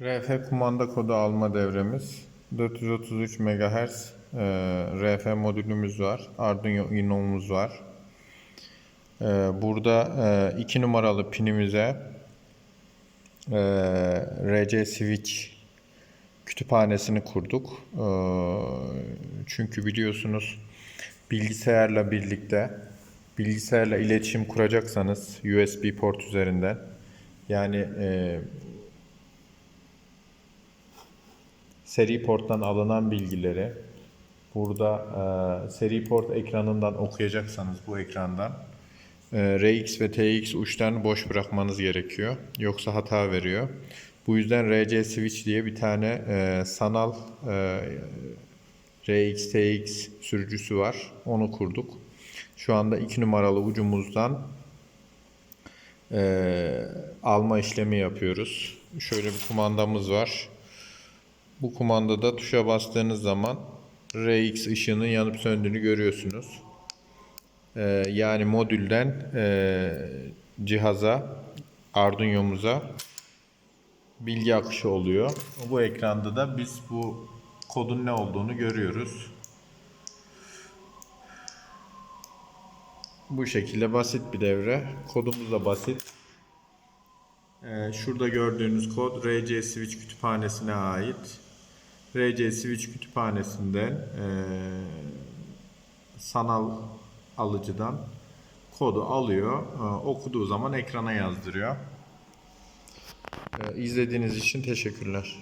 RF kumanda kodu alma devremiz. 433 MHz e, RF modülümüz var. Arduino Uno'muz var. E, burada 2 numaralı pinimize e, RC Switch kütüphanesini kurduk. E, çünkü biliyorsunuz bilgisayarla birlikte bilgisayarla iletişim kuracaksanız USB port üzerinden yani e, seri porttan alınan bilgileri burada e, seri port ekranından okuyacaksanız bu ekrandan e, RX ve TX uçlarını boş bırakmanız gerekiyor. Yoksa hata veriyor. Bu yüzden RC Switch diye bir tane e, sanal e, RX TX sürücüsü var. Onu kurduk. Şu anda 2 numaralı ucumuzdan e, alma işlemi yapıyoruz. Şöyle bir kumandamız var. Bu kumandada tuşa bastığınız zaman RX ışığının yanıp söndüğünü görüyorsunuz. Ee, yani modülden e, cihaza, Arduino'muza bilgi akışı oluyor. Bu ekranda da biz bu kodun ne olduğunu görüyoruz. Bu şekilde basit bir devre. Kodumuz da basit. Ee, şurada gördüğünüz kod RC Switch kütüphanesine ait. RC Switch kütüphanesinden eee, sanal alıcıdan kodu alıyor. Ee, okuduğu zaman ekrana yazdırıyor. Ee, izlediğiniz için teşekkürler.